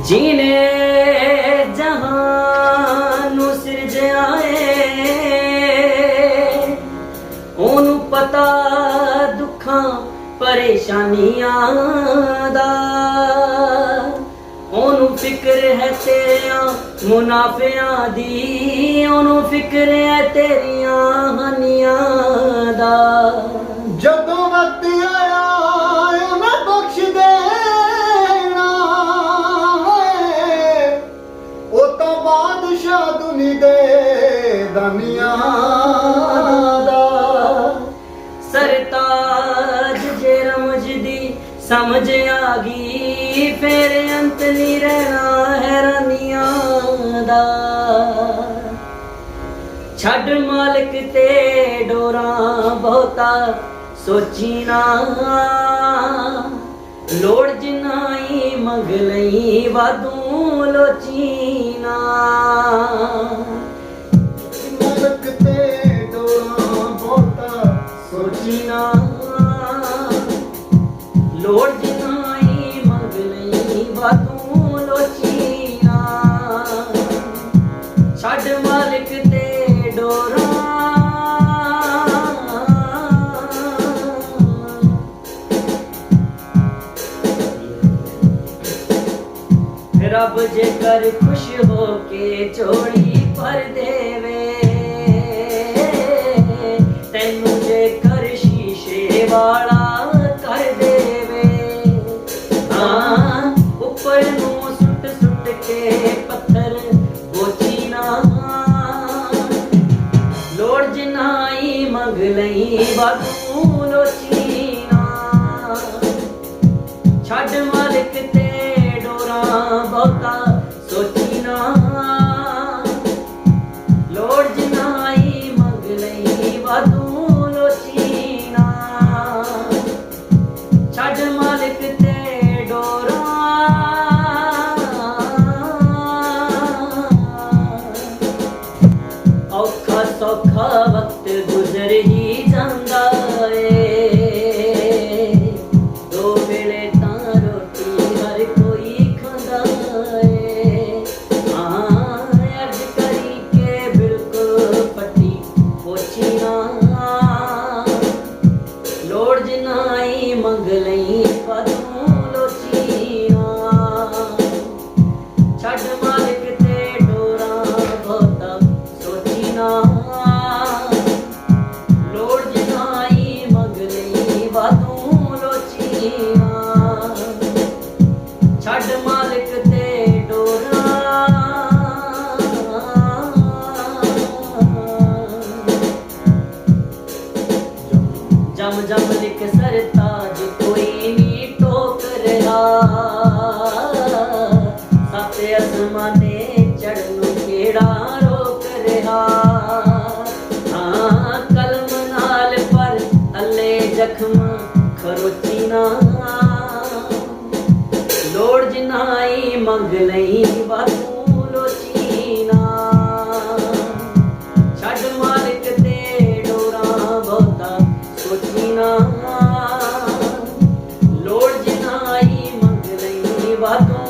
ਜੀਨੇ ਜਹਾਨ ਨੂੰ ਸਿਰਜਿਆ ਏ ਉਹਨੂੰ ਪਤਾ ਦੁੱਖਾਂ, ਪਰੇਸ਼ਾਨੀਆਂ ਦਾ। ਉਹਨੂੰ ਫਿਕਰ ਹੈ ਤੇਰਿਆਂ, ਮੁਨਾਫਿਆਂ ਦੀ, ਉਹਨੂੰ ਫਿਕਰ ਹੈ ਤੇਰੀਆਂ ਹਾਨੀਆਂ ਦਨੀਆਂ ਦਾ। ਸਰਤਾਜ ਜੇ ਰਮਜਦੀ ਸਮਝ ਆ ਗਈ, ਫੇਰ ਅੰਤ ਨਹੀਂ ਰਹਿਣਾ ਹੈਰਾਨੀਆਂ ਦਾ। ਛੱਡ ਮਾਲਕ ਤੇ ਡੋਰਾਂ ਬਹੁਤਾ ਸੋਚੀ ਨਾ। ਲੋੜ ਜਿਨਾਈ ਮੰਗ ਲਈ ਵਾਦੂ ਲੋਚੀ ਨਾ। ਸੋਚੀ ਨਾ ਲੋੜ ਜਿਨਾਈ ਮੰਗ ਲਈ ਵਾਤੂ ਲੋਚੀਨਾ ਛੱਡ ਮਾਲਕ ਤੇ ਡੋਰਾ। ਰੱਬ ਜੇ ਕਰ ਖੁਸ਼ ਹੋ ਕੇ ਚੋੜੀ ਭਰ ਦੇਵੇ ਵਾਲਾ ਕਰ ਦੇਵੇ। ਹਾਂ, ਉੱਪਰ ਨੂੰ ਸੁੱਟ ਸੁੱਟ ਕੇ ਪੱਥਰ ਗੋਚੀ ਨਾ। ਲੋੜ ਜਿਨਾਈ ਮੰਗ ਲਈ ਵਾਧੂ ਲੋਚੀ ਨਾ। ਛੱਡ ਮਾਲਕ ਤੇ ਡੋਰਾ ਬਹੁਤਾ ਸੋਚੀ ਨਾ। ਲੋੜ ਜਿਨਾਈ ਮੰਗ ਲਈ ਵਾਧੂ ਵਕਤ ਗੁਜ਼ਰ ਹੀ ਛੱਡ ਮਾਲਕ ਤੇ ਡੋਰਾਂ ਜਮ ਜਮ ਲਿਖ ਸਰਤਾਜ ਕੋਈ ਨੀ ਟੋਕ ਰਿਹਾ। ਸੱਤੇ ਅਸਮਾਨੇ ਚੜਨ ਨੂੰ ਕਿਹੜਾ ਰੋਕ ਰਿਹਾ। ਹਾਂ, ਕਲਮ ਨਾਲ ਪਰ ਹੱਲੇ ਜ਼ਖਮ ਖਰੋਚੀ ਜਿਨਾਈ ਮੰਗ ਲਈ ਵਾਧੂ ਲੋਚੀ ਨਾ ਛੱਡ ਮਾਲਕ ਤੇ ਡੋਰਾਂ ਬਹੁਤਾ ਸੋਚੀ ਨਾ ਲੋੜ ਜਿਨਾਈ ਮੰਗ ਲਈ ਵਾਧੂ